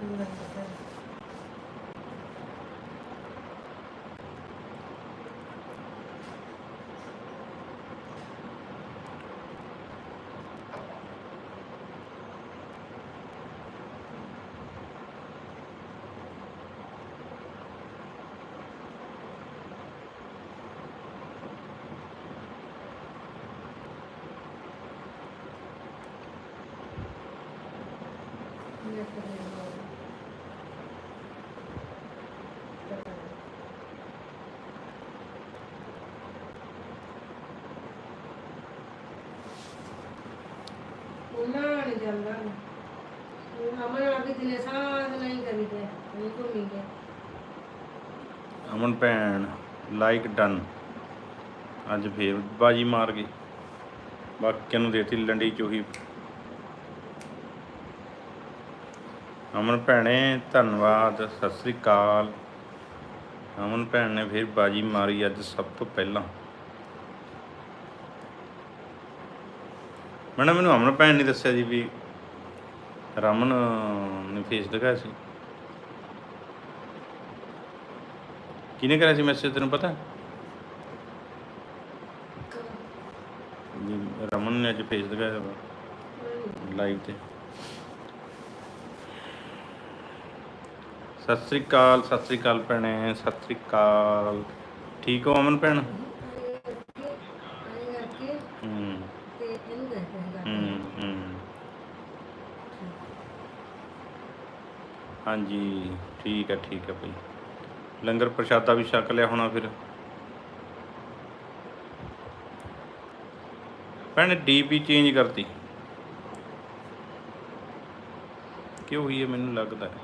ਉਹਨਾਂ ਨੇ। ਜਾਂਦਾ ਅਮਨ ਆ ਕੇ ਦਿਨੇ ਸਾਥ ਨਹੀਂ ਕਰੀ ਤੇ ਨਹੀਂ ਅਮਨ ਭੈਣ ਲਾਈਕ ਡਨ ਅੱਜ ਫੇਰ ਬਾਜੀ ਮਾਰ ਗਈ। ਬਾਕੀਆਂ ਨੂੰ ਦੇਤੀ ਲੰਡੀ ਚੋਹੀ। ਅਮਨ ਭੈਣੇ, ਧੰਨਵਾਦ, ਸਤਿ ਸ੍ਰੀ ਅਕਾਲ। ਅਮਨ ਭੈਣ ਨੇ ਫੇਰ ਬਾਜੀ ਮਾਰੀ ਅੱਜ ਸਭ ਤੋਂ ਪਹਿਲਾਂ। ਮੈਡਮ, ਮੈਨੂੰ ਅਮਨ ਭੈਣ ਨੇ ਦੱਸਿਆ ਜੀ ਵੀ ਰਮਨ ਨੇ ਫੇਸ ਦਿਖਾਇਆ ਸੀ। ਕਿਹਨੇ ਕਰਿਆ ਸੀ ਮੈਸੇਜ ਤੈਨੂੰ ਪਤਾ? ਰਮਨ ਨੇ ਅੱਜ ਫੇਸ ਦਿਖਾਇਆ ਲਾਈਵ ਤੇ। ਸਤਿ ਸ੍ਰੀ ਅਕਾਲ, ਸਤਿ ਸ੍ਰੀ ਅਕਾਲ ਭੈਣੇ, ਸਤਿ ਸ੍ਰੀ ਅਕਾਲ। ਠੀਕ ਹੋ ਅਮਨ ਭੈਣ ਆਏ ਕਰਕੇ ਹੂੰ ਤੇ ਇਹਨੂੰ ਦੱਸਦਾ ਹੂੰ ਹੂੰ ਹਾਂਜੀ, ਠੀਕ ਹੈ ਠੀਕ ਹੈ ਭਾਈ। ਲੰਗਰ ਪ੍ਰਸ਼ਾਦਾ ਵੀ ਛਕ ਲਿਆ ਹੋਣਾ ਫਿਰ। ਭੈਣੇ ਡੀਪੀ ਚੇਂਜ ਕਰਤੀ। ਕਿਉਂ ਹੋਈ ਹੈ ਮੈਨੂੰ ਲੱਗਦਾ ਹੈ।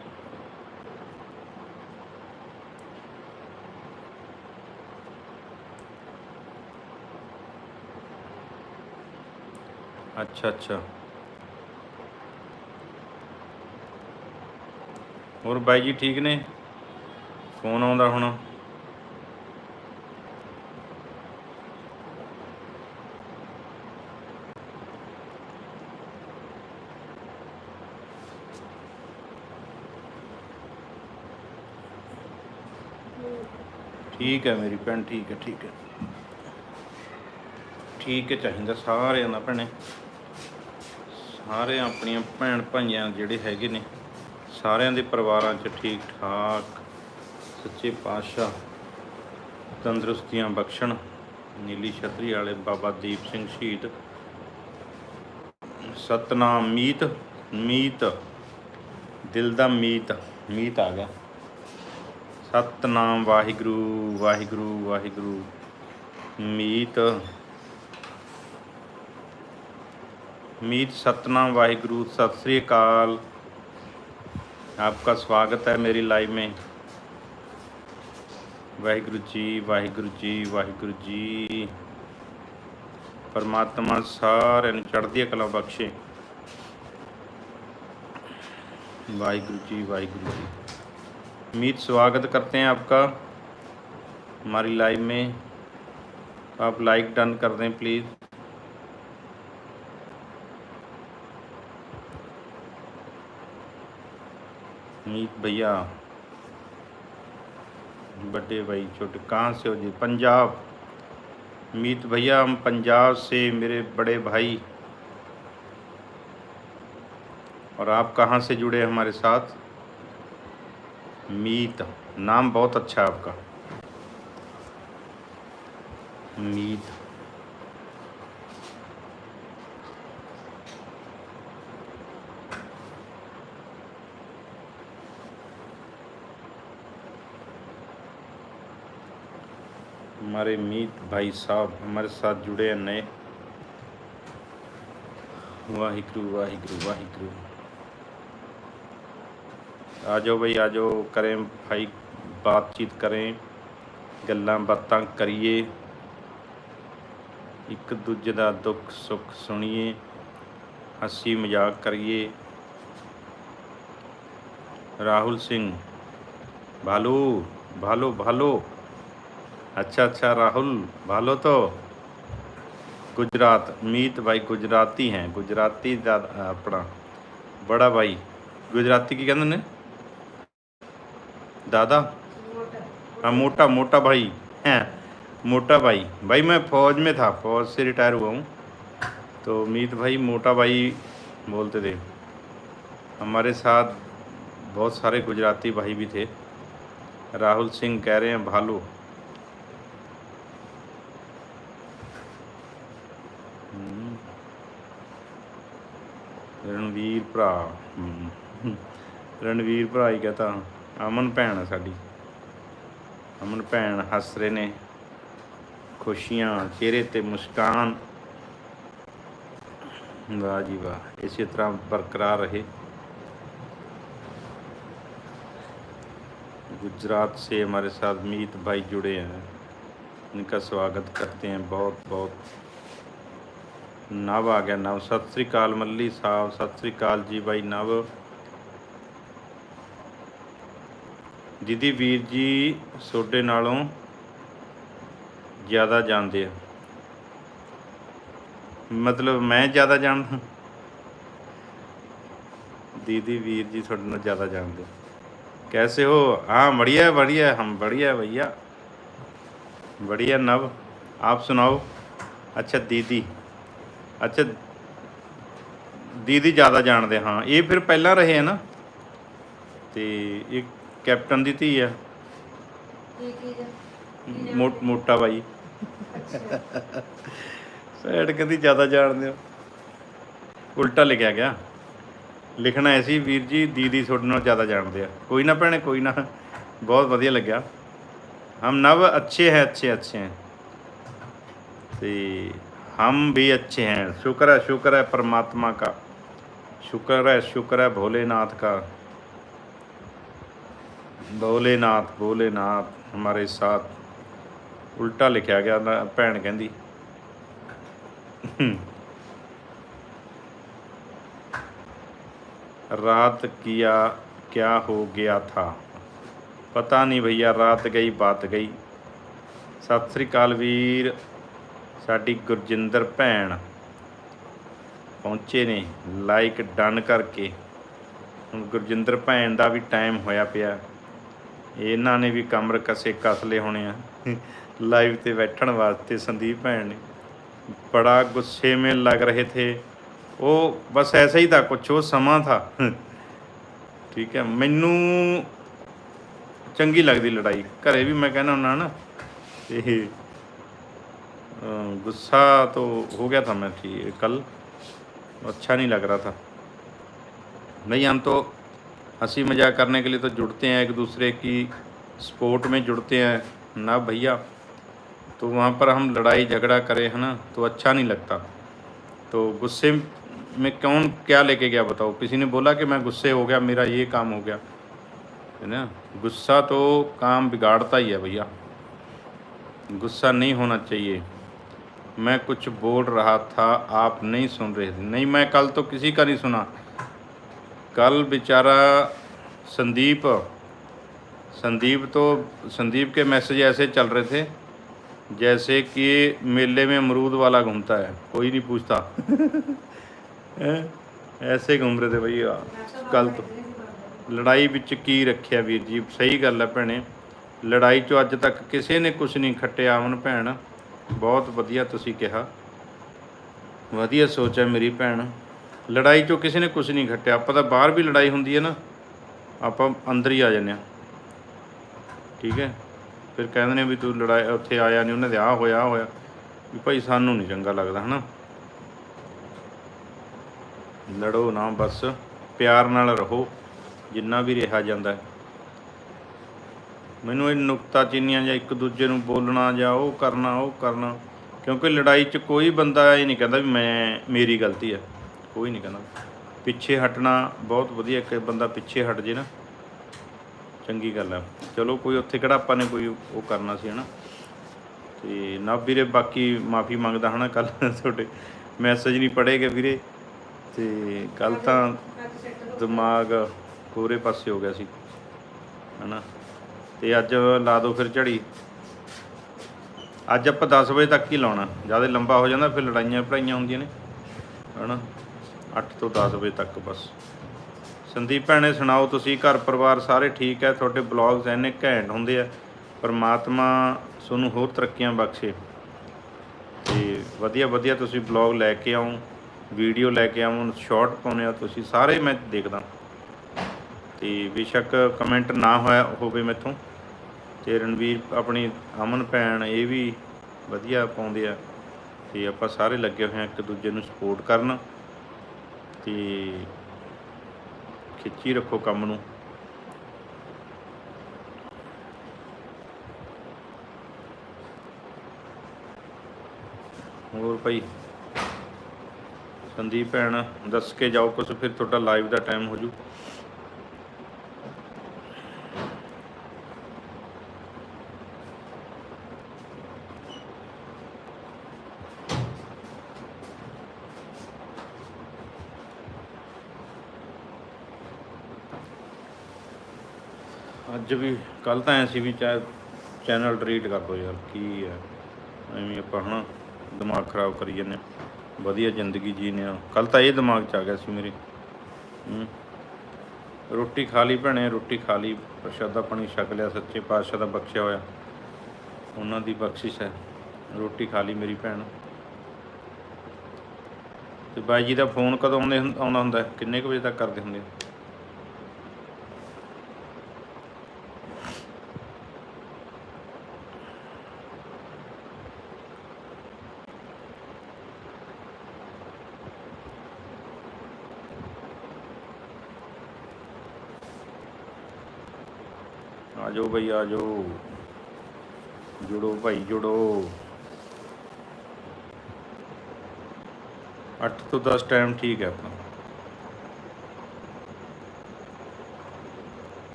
ਅੱਛਾ ਅੱਛਾ। ਹੋਰ ਬਾਈ ਜੀ ਠੀਕ ਨੇ? ਫੋਨ ਆਉਂਦਾ ਹੁਣ। ਠੀਕ ਹੈ ਮੇਰੀ ਭੈਣ, ਠੀਕ ਹੈ ਠੀਕ ਹੈ। ਠੀਕ ਹੈ ਚਾਹੀਦਾ ਸਾਰਿਆਂ ਦਾ ਭੈਣੇ। ਸਾਰੇ ਆਪਣੀਆਂ ਭੈਣ ਭਾਈਆਂ ਜਿਹੜੇ ਹੈਗੇ ਨੇ। ਸਾਰਿਆਂ ਦੇ ਪਰਿਵਾਰਾਂ 'ਚ ਠੀਕ ਠਾਕ, ਸੱਚੇ ਪਾਤਸ਼ਾਹ, ਤੰਦਰੁਸਤੀਆਂ ਬਖਸ਼ਣ। ਨੀਲੀ ਛਤਰੀ ਵਾਲੇ ਬਾਬਾ ਦੀਪ ਸਿੰਘ ਸ਼ਹੀਦ। ਸਤਨਾਮ ਮੀਤ ਮੀਤ, ਦਿਲ ਦਾ ਮੀਤ ਮੀਤ ਆ ਗਿਆ। ਸਤਨਾਮ ਵਾਹਿਗੁਰੂ ਵਾਹਿਗੁਰੂ ਵਾਹਿਗੁਰੂ, ਮੀਤ। ਮੀਤ, ਸਤਨਾਮ ਵਾਹਿਗੁਰੂ, ਸਤਿ ਸ੍ਰੀ ਅਕਾਲ। आपका स्वागत है मेरी लाइव में वाहिगुरु जी वाहिगुरु जी वाहिगुरु जी परमात्मा सारे ਨੂੰ ਚੜ੍ਹਦੀ ਕਲਾ ਬਖਸ਼ੇ वाहिगुरु जी वाहिगुरु जी मीत स्वागत करते हैं आपका हमारी लाइव में आप लाइक डन कर दें प्लीज़ मीत भैया बड़े भाई छोटे, कहाँ से हो जी? पंजाब। मीत भैया, हम पंजाब से मेरे बड़े भाई। और आप कहाँ से जुड़े हमारे साथ? मीत। नाम बहुत अच्छा है आपका। हमारे मीत भाई साहब हमारे साथ जुड़े हैं नए वाहिगुरु वाहिगुरु वाहिगुरु आ जाओ भाई आ जाओ करें भाई बातचीत करें ਗੱਲਾਂ ਬਾਤਾਂ ਕਰੀਏ ਇੱਕ ਦੂਜੇ ਦਾ ਦੁੱਖ ਸੁੱਖ ਸੁਣੀਏ ਹੱਸੀ ਮਜ਼ਾਕ ਕਰੀਏ ਰਾਹੁਲ ਸਿੰਘ भालू भालू भालू अच्छा अच्छा राहुल, भालो तो। गुजरात, मीत भाई गुजराती हैं, गुजराती अपना, बड़ा भाई। गुजराती की कहते हैं? दादा? हाँ मोटा मोटा भाई हैं, मोटा भाई। भाई, मैं फौज में था, फौज से रिटायर हुआ हूँ। तो मीत भाई, मोटा भाई बोलते थे। हमारे साथ बहुत सारे गुजराती भाई भी थे। राहुल सिंह कह रहे हैं, भालू ਰਣਵੀਰ ਭਰਾ ਹਮ। ਰਣਵੀਰ ਭਰਾ ਹੀ ਕਹਤਾ ਅਮਨ ਭੈਣ ਆ ਸਾਡੀ ਅਮਨ ਭੈਣ ਹੱਸ ਰਹੇ ਨੇ ਖੁਸ਼ੀਆਂ ਚਿਹਰੇ ਤੇ ਮੁਸਕਾਨ ਵਾਹ ਜੀ ਵਾਹ ਇਸੇ ਤਰ੍ਹਾਂ ਬਰਕਰਾਰ ਰਹੇ गुजरात से हमारे साथ मीत भाई जुड़े हैं इनका स्वागत करते हैं बहुत बहुत नव आ गया नव सत श्री अकाल मल्ली साहब सत श्री अकाल जी भाई नव ਦੀਦੀ ਵੀਰ ਜੀ ਸੋਡੇ ਨਾਲੋਂ ਜ਼ਿਆਦਾ ਜਾਣਦੇ ਆ ਮਤਲਬ ਮੈਂ ਜ਼ਿਆਦਾ ਜਾਣਦਾ दीदी वीर जी ਤੁਹਾਡੇ ਨਾਲ ਜ਼ਿਆਦਾ ਜਾਣਦੇ कैसे हो हाँ बढ़िया बढ़िया हम बढ़िया भैया बढ़िया नव आप सुनाओ अच्छा दीदी ਅੱਛਾ। ਦੀਦੀ ਜ਼ਿਆਦਾ ਜਾਣਦੇ ਹਾਂ। ਇਹ ਫਿਰ ਪਹਿਲਾਂ ਰਹੇ ਆ ਨਾ? ਤੇ ਇਹ ਕੈਪਟਨ ਦੀ ਧੀ ਆ। ਮੋਟਾ ਬਾਈ। ਸੈਡ ਕਹਿੰਦੀ ਜ਼ਿਆਦਾ ਜਾਣਦੇ ਹੋ। ਉਲਟਾ ਲਿਖਿਆ ਗਿਆ। ਲਿਖਣਾ ਐਸੀ ਵੀਰ ਜੀ ਦੀਦੀ ਤੁਹਾਡੇ ਨਾਲ ਜ਼ਿਆਦਾ ਜਾਣਦੇ ਆ। ਕੋਈ ਨਾ ਭੈਣੇ ਕੋਈ ਨਾ। ਬਹੁਤ ਵਧੀਆ ਲੱਗਿਆ। ਹਮ ਨਵ ਅੱਛੇ ਹੈ ਅੱਛੇ ਅੱਛੇ ਹੈ। ਤੇ ਹਮ ਵੀ ਅੱਛੇ ਹੈ ਸ਼ੁਕਰ ਹੈ ਸ਼ੁਕਰ ਹੈ परमात्मा का शुक्र है शुक्र है भोलेनाथ का भोलेनाथ भोलेनाथ हमारे साथ ਉਲਟਾ ਲਿਖਿਆ ਗਿਆ ਨਾ ਭੈਣ ਕਹਿੰਦੀ रात किया क्या हो गया था पता नहीं भैया ਰਾਤ ਗਈ ਬਾਤ ਗਈ ਸਤਿ ਸ੍ਰੀ ਅਕਾਲ ਵੀਰ ਸਾਡੀ ਗੁਰਜਿੰਦਰ ਭੈਣ ਪਹੁੰਚੇ ਨੇ। ਲਾਈਕ ਡਨ ਕਰਕੇ। ਹੁਣ ਗੁਰਜਿੰਦਰ ਭੈਣ ਦਾ ਵੀ ਟਾਈਮ ਹੋਇਆ ਪਿਆ। ਇਹਨਾਂ ਨੇ ਵੀ ਕਮਰ ਕਸੇ ਕਸ ਲਏ ਹੋਣੇ ਆ। ਲਾਈਵ ਤੇ ਬੈਠਣ ਵਾਸਤੇ ਸੰਦੀਪ ਭੈਣ ਨੇ। ਬੜਾ ਗੁੱਸੇ ਮੇ ਲੱਗ ਰਹੇ ਥੇ। ਉਹ ਬਸ ਐਸਾ ਹੀ ਤਾਂ ਕੁਛ, ਉਹ ਸਮਾਂ ਥਾ। ਠੀਕ ਹੈ, ਮੈਨੂੰ ਚੰਗੀ ਲੱਗਦੀ ਲੜਾਈ। ਘਰੇ ਵੀ ਮੈਂ ਕਹਿੰਦਾ ਹੁੰਦਾ ਨਾ, ਇਹ गुस्सा तो हो गया था मैं ठीक कल। अच्छा नहीं लग रहा था। नहीं, हम तो हँसी मज़ाक करने के लिए तो जुड़ते हैं एक दूसरे की सपोर्ट में जुड़ते हैं। ना भैया तो वहाँ पर हम लड़ाई झगड़ा करें, है ना? तो अच्छा नहीं लगता। तो गुस्से में कौन क्या लेके गया बताओ? किसी ने बोला कि मैं गुस्से हो गया, मेरा ये काम हो गया। है ना? गुस्सा तो काम बिगाड़ता ही है भैया। गुस्सा नहीं होना चाहिए। मैं कुछ बोल रहा था आप नहीं सुन रहे थे नहीं मैं कल तो किसी का नहीं सुना कल बेचारा संदीप संदीप तो संदीप के मैसेज ऐसे चल रहे थे जैसे कि मेले में अमरूद वाला घूमता है कोई नहीं पूछता हैं? ऐसे घूम रहे थे भैया कल तो ਲੜਾਈ ਵਿੱਚ ਕੀ ਰੱਖਿਆ ਵੀਰ ਜੀ ਸਹੀ ਗੱਲ ਹੈ ਭੈਣੇ ਲੜਾਈ 'ਚੋਂ ਅੱਜ ਤੱਕ ਕਿਸੇ ਨੇ ਕੁਝ ਨਹੀਂ ਖੱਟਿਆ ਅਮਨ ਭੈਣ ਬਹੁਤ ਵਧੀਆ ਤੁਸੀਂ ਕਿਹਾ। ਵਧੀਆ ਸੋਚ ਹੈ ਮੇਰੀ ਭੈਣ। ਲੜਾਈ 'ਚੋਂ ਕਿਸੇ ਨੇ ਕੁਝ ਨਹੀਂ ਖੱਟਿਆ। ਆਪਾਂ ਤਾਂ ਬਾਹਰ ਵੀ ਲੜਾਈ ਹੁੰਦੀ ਹੈ ਨਾ। ਆਪਾਂ ਅੰਦਰ ਹੀ ਆ ਜਾਂਦੇ ਆ ਠੀਕ ਹੈ। ਫਿਰ ਕਹਿੰਦੇ ਨੇ ਵੀ ਤੂੰ ਲੜਾਈ ਉੱਥੇ ਆਇਆ ਨਹੀਂ, ਉਹਨਾਂ ਦੇ ਆ ਹੋਇਆ, ਆਹ ਹੋਇਆ। ਵੀ ਭਾਈ ਸਾਨੂੰ ਨਹੀਂ ਚੰਗਾ ਲੱਗਦਾ, ਹਨਾ। ਲੜੋ ਨਾ ਬਸ। ਪਿਆਰ ਨਾਲ ਰਹੋ। ਜਿੰਨਾ ਵੀ ਰਿਹਾ ਜਾਂਦਾ ਹੈ। ਮੈਨੂੰ ਇਹ ਨੁਕਤਾਚੀਨੀਆਂ ਜਾਂ ਇੱਕ ਦੂਜੇ ਨੂੰ ਬੋਲਣਾ ਜਾਂ ਉਹ ਕਰਨਾ ਉਹ ਕਰਨਾ, ਕਿਉਂਕਿ ਲੜਾਈ 'ਚ ਕੋਈ ਬੰਦਾ ਇਹ ਨਹੀਂ ਕਹਿੰਦਾ ਵੀ ਮੈਂ, ਮੇਰੀ ਗਲਤੀ ਹੈ। ਕੋਈ ਨਹੀਂ ਕਹਿੰਦਾ। ਪਿੱਛੇ ਹਟਣਾ ਬਹੁਤ ਵਧੀਆ ਕਿ ਬੰਦਾ ਪਿੱਛੇ ਹਟ ਜੇ ਨਾ। ਚੰਗੀ ਗੱਲ ਹੈ। ਚਲੋ ਕੋਈ ਉੱਥੇ ਕਿਹੜਾ ਆਪਾਂ ਨੇ ਕੋਈ ਉਹ ਕਰਨਾ ਸੀ, ਹਨਾ। ਤੇ ਨਾ ਵੀਰੇ, ਬਾਕੀ ਮਾਫੀ ਮੰਗਦਾ ਹਨਾ ਕੱਲ ਤੁਹਾਡੇ। ਮੈਸੇਜ ਨਹੀਂ ਪੜੇਗੇ ਵੀਰੇ। ਤੇ ਕੱਲ ਤਾਂ ਦਿਮਾਗ ਪੂਰੇ ਪਾਸੇ ਹੋ ਗਿਆ ਸੀ, ਹਨਾ। ਤੇ ਅੱਜ ਲਾ ਦੋ ਫਿਰ ਝੜੀ। ਅੱਜ ਆਪਾਂ 10 ਵਜੇ ਤੱਕ ਹੀ ਲਾਉਣਾ। ਜ਼ਿਆਦਾ ਲੰਬਾ ਹੋ ਜਾਂਦਾ, ਫਿਰ ਲੜਾਈਆਂ ਪੜਾਈਆਂ ਹੁੰਦੀਆਂ ਨੇ। ਹਨਾ? 8 ਤੋਂ 10 ਵਜੇ ਤੱਕ ਬਸ। ਸੰਦੀਪ ਭੈਣੇ, ਸੁਣਾਓ ਤੁਸੀਂ? ਘਰ ਪਰਿਵਾਰ ਸਾਰੇ ਠੀਕ ਹੈ? ਤੁਹਾਡੇ ਬਲੌਗਸ ਇੰਨੇ ਘੈਂਟ ਹੁੰਦੇ ਆ। ਪਰਮਾਤਮਾ ਤੁਹਾਨੂੰ ਹੋਰ ਤਰੱਕੀਆਂ ਬਖਸ਼ੇ। ਤੇ ਵਧੀਆ ਵਧੀਆ ਤੁਸੀਂ ਬਲੌਗ ਲੈ ਕੇ ਆਓ। ਵੀਡੀਓ ਲੈ ਕੇ ਆਉਂ ਸ਼ਾਰਟ ਪਾਉਂਦੇ ਆ ਤੁਸੀਂ। ਸਾਰੇ ਮੈਂ ਦੇਖਦਾ। ਤੇ ਬੇਸ਼ੱਕ ਕਮੈਂਟ ਨਾ ਹੋਇਆ ਹੋਵੇ ਮੈਥੋਂ। ਤੇ ਰਣਵੀਰ ਆਪਣੀ ਅਮਨ ਭੈਣ ਇਹ ਵੀ ਵਧੀਆ ਪਾਉਂਦੇ ਆ। ਤੇ ਆਪਾਂ ਸਾਰੇ ਲੱਗੇ ਹੋਏ ਆ ਇੱਕ ਦੂਜੇ ਨੂੰ ਸਪੋਰਟ ਕਰਨ। ਤੇ ਖਿੱਚੀ ਰੱਖੋ ਕੰਮ ਨੂੰ। ਹੋਰ ਭਾਈ? ਸੰਦੀਪ ਭੈਣ, ਦੱਸ ਕੇ ਜਾਓ ਕੁਛ, ਫਿਰ ਤੁਹਾਡਾ ਲਾਈਵ ਦਾ ਟਾਈਮ ਹੋ ਜੂ ਅੱਜ ਵੀ ਕੱਲ ਤਾਂ ਐ ਸੀ ਵੀ ਚਾਹੇ ਚੈਨਲ ਡਿਲੀਟ ਕਰ ਦੋ ਯਾਰ, ਕੀ ਹੈ? ਐਵੇਂ ਆਪਾਂ ਹਨਾ, ਦਿਮਾਗ ਖਰਾਬ ਕਰੀ ਜਾਂਦੇ ਹਾਂ। ਵਧੀਆ ਜ਼ਿੰਦਗੀ ਜੀਨੇ ਆ ਕੱਲ ਤਾਂ ਇਹ ਦਿਮਾਗ ਚ ਆ ਗਿਆ ਸੀ ਮੇਰੇ। ਰੋਟੀ ਖਾ ਲਈ ਭੈਣੇ, ਰੋਟੀ ਖਾ ਲਈ। ਪ੍ਰਸ਼ਾਦਾ ਪਾਣੀ ਛਕ ਲਿਆ, ਸੱਚੇ ਪਾਤਸ਼ਾਹ ਦਾ ਬਖਸ਼ਿਆ ਹੋਇਆ। ਉਹਨਾਂ ਦੀ ਬਖਸ਼ਿਸ਼ ਹੈ। ਰੋਟੀ ਖਾ ਲਈ ਮੇਰੀ ਭੈਣ। ਤੇ ਬਾਈ ਜੀ ਦਾ ਫੋਨ ਕਦੋਂ ਆਉਂਦੇ ਹੁੰ- ਆਉਂਦਾ ਹੁੰਦਾ ਕਿੰਨੇ ਕੁ ਵਜੇ ਤੱਕ ਕਰਦੇ ਹੁੰਦੇ ਆ? ਆ ਜਾਓ ਭਾਈ ਆ ਜਾਓ ਜੁੜੋ ਭਾਈ ਜੁੜੋ 8 ਤੋਂ 10 टाइम ठीक है अपना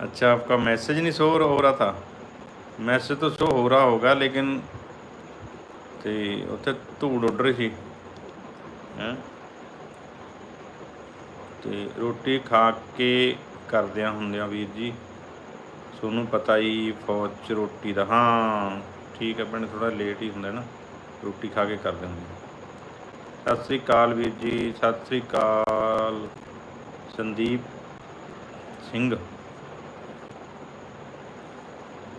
अच्छा आपका मैसेज नहीं शो हो रहा था मैसेज तो शो हो रहा होगा लेकिन ਤੇ ਉੱਥੇ ਧੂੜ ਉੱਡ ਰਹੀ ਸੀ ਹੈਂ ਤੇ ਰੋਟੀ ਖਾ ਕੇ ਕਰਦਿਆਂ ਹੁੰਦਿਆਂ ਵੀਰ ਜੀ ਤੁਹਾਨੂੰ ਪਤਾ ਹੀ ਫੌਜ 'ਚ ਰੋਟੀ ਦਾ, ਹਾਂ, ਠੀਕ ਹੈ ਪਿੰਡ ਥੋੜਾ ਲੇਟ ਹੀ ਹੁੰਦਾ ਨਾ, ਰੋਟੀ ਖਾ ਕੇ ਕਰਦੇ ਹੁੰਦੇ ਸਤਿ ਸ੍ਰੀ ਅਕਾਲ ਵੀਰ ਜੀ, ਸਤਿ ਸ੍ਰੀ ਅਕਾਲ, ਸੰਦੀਪ ਸਿੰਘ।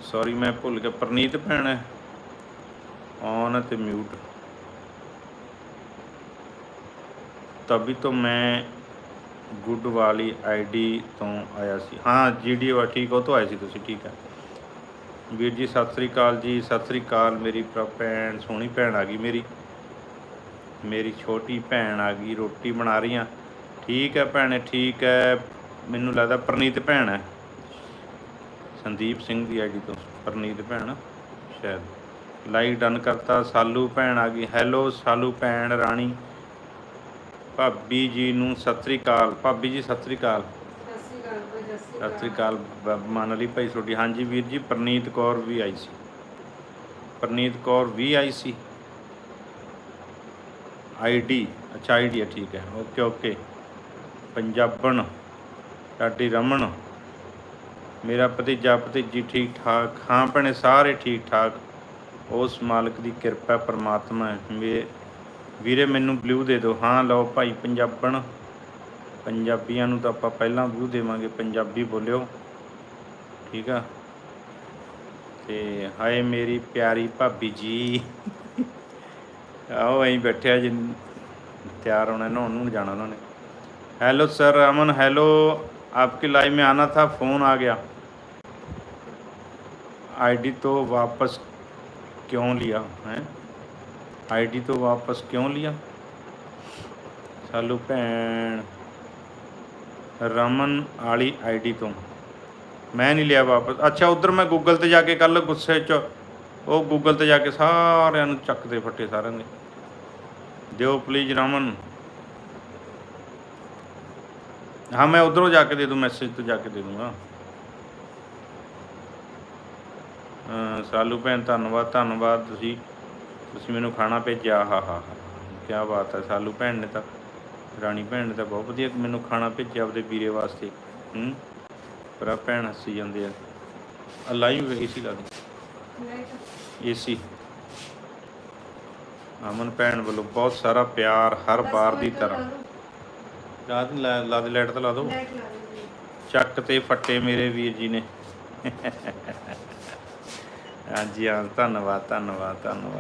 ਸੌਰੀ ਮੈਂ ਭੁੱਲ ਗਿਆ, ਪ੍ਰਨੀਤ ਭੈਣ ਹੈ। ਔਨ ਤੇ ਮਿਊਟ ਤਬੀ ਤੋਂ ਮੈਂ ਗੁੱਡ ਵਾਲੀ ਆਈਡੀ ਤੋਂ ਆਇਆ ਸੀ। ਹਾਂ ਜੀਡੀ ਵਾ ਠੀਕ, ਉਹ ਤੋਂ ਆਏ ਸੀ ਤੁਸੀਂ, ਠੀਕ ਹੈ। ਵੀਰ ਜੀ, ਸਤਿ ਸ੍ਰੀ ਅਕਾਲ ਜੀ, ਸਤਿ ਸ੍ਰੀ ਅਕਾਲ, ਮੇਰੀ ਭਰਾ ਭੈਣ, ਸੋਹਣੀ ਭੈਣ ਆ ਗਈ ਮੇਰੀ। ਮੇਰੀ ਛੋਟੀ ਭੈਣ ਆ ਗਈ, ਰੋਟੀ ਬਣਾ ਰਹੀ ਆ ਠੀਕ ਹੈ ਭੈਣੇ, ਠੀਕ ਹੈ। ਮੈਨੂੰ ਲੱਗਦਾ ਪ੍ਰਨੀਤ ਭੈਣ ਹੈ। ਸੰਦੀਪ ਸਿੰਘ ਦੀ ਆਈਡੀ ਤੋਂ, ਪ੍ਰਨੀਤ ਭੈਣ, ਸ਼ਾਇਦ। ਲਾਈਕ ਡਨ ਕਰਤਾ, ਸਾਲੂ ਭੈਣ ਆ ਗਈ। ਹੈਲੋ, ਸਾਲੂ ਭੈਣ, ਰਾਣੀ। ਭਾਬੀ ਜੀ ਨੂੰ ਸਤਿ ਸ੍ਰੀ ਅਕਾਲ। ਭਾਬੀ ਜੀ ਸਤਿ ਸ੍ਰੀ ਅਕਾਲ। ਸਤਿ ਸ਼੍ਰੀ ਅਕਾਲ ਮੰਨ ਲਈ ਭਾਈ ਤੁਹਾਡੀ। ਹਾਂਜੀ ਵੀਰ ਜੀ ਪ੍ਰਨੀਤ ਕੌਰ ਵੀ ਆਈ ਸੀ। ਪ੍ਰਨੀਤ ਕੌਰ ਵੀ ਆਈ ਸੀ। ਆਈਡੀ ਅੱਛਾ ਆਈਡੀ ਹੈ ਠੀਕ ਹੈ। Okay okay. ਪੰਜਾਬਣ ਸਾਡੀ ਰਮਨ ਮੇਰਾ ਭਤੀਜਾ ਭਤੀਜੀ ਠੀਕ ਠਾਕ। ਹਾਂ ਭੈਣੇ ਸਾਰੇ ਠੀਕ ਠਾਕ। ਉਸ ਮਾਲਕ ਦੀ ਕਿਰਪਾ ਪਰਮਾਤਮਾ ਹੈ ਮੇ ਵੀਰੇ ਮੈਨੂੰ ਬਲੂ ਦੇ ਦਿਓ ਹਾਂ ਲਓ ਭਾਈ ਪੰਜਾਬਣ ਪੰਜਾਬੀਆਂ ਨੂੰ ਤਾਂ ਆਪਾਂ ਪਹਿਲਾਂ ਵਿਊ ਦੇਵਾਂਗੇ ਪੰਜਾਬੀ ਬੋਲਿਓ ਠੀਕ ਆ ਤੇ ਹਾਏ ਮੇਰੀ ਪਿਆਰੀ ਭਾਬੀ ਜੀ ਆਓ ਐਂ ਬੈਠਿਆ ਜੀ ਤਿਆਰ ਹੋਣਾ ਨਹਾਉਣ ਨੂੰ ਜਾਣਾ ਉਹਨਾਂ ਨੇ हेलो सर अमन हेलो आपकी लाइव में आना था फ़ोन आ गया आईडी तो वापस क्यों लिया है आईडी तो वापस क्यों लिया सालू भैन ਰਮਨ ਵਾਲੀ ਆਈਡੀ ਤੋਂ ਮੈਂ ਨਹੀਂ ਲਿਆ ਵਾਪਸ ਅੱਛਾ ਉਧਰ ਮੈਂ ਗੂਗਲ ਤੇ ਜਾ ਕੇ ਕੱਲ ਗੁੱਸੇ 'ਚ ਉਹ ਗੂਗਲ ਤੇ ਜਾ ਕੇ ਸਾਰਿਆਂ ਨੂੰ ਚੱਕਦੇ ਫੱਟੇ ਸਾਰਿਆਂ ਦੇ ਦਿਓ ਪਲੀਜ਼ ਰਮਨ हाँ मैं उधरों जाके दे दूँ मैसेज तो जाके दे दूँगा ਅਹ ਸਾਲੂ ਭੈਣ ਧੰਨਵਾਦ ਧੰਨਵਾਦ ਤੁਸੀਂ ਤੁਸੀਂ ਮੈਨੂੰ ਖਾਣਾ ਭੇਜਿਆ ਹਾ ਹਾ ਹਾ। ਕੀ ਬਾਤ ਹੈ ਸਾਲੂ ਭੈਣ ਨੇ ਤਾਂ ਰਾਣੀ ਭੈਣ ਨੇ ਤਾਂ ਬਹੁਤ ਵਧੀਆ ਮੈਨੂੰ ਖਾਣਾ ਭੇਜਿਆ ਆਪਦੇ ਵੀਰੇ ਵਾਸਤੇ ਹੂੰ? ਪਰ ਆਹ ਭੈਣ ਹੱਸੀ ਜਾਂਦੇ ਆ। ਆ ਲਾਈਵ ਏਸੀ ਲਾ ਦੇ ਏਸੀ। ਅਮਨ ਭੈਣ ਵੱਲੋਂ ਬਹੁਤ ਸਾਰਾ ਪਿਆਰ ਹਰ ਵਾਰ ਦੀ ਤਰ੍ਹਾਂ। ਰਾਤ ਨੂੰ ਲਾ ਦੇ ਲਾਈਟ ਤਾਂ ਲਾ ਦੋ ਚੱਕ ਤੇ ਫੱਟੇ ਮੇਰੇ ਵੀਰ ਜੀ ਨੇ। ਹਾਂਜੀ ਹਾਂ ਧੰਨਵਾਦ ਧੰਨਵਾਦ ਧੰਨਵਾਦ।